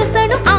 கபிலரும்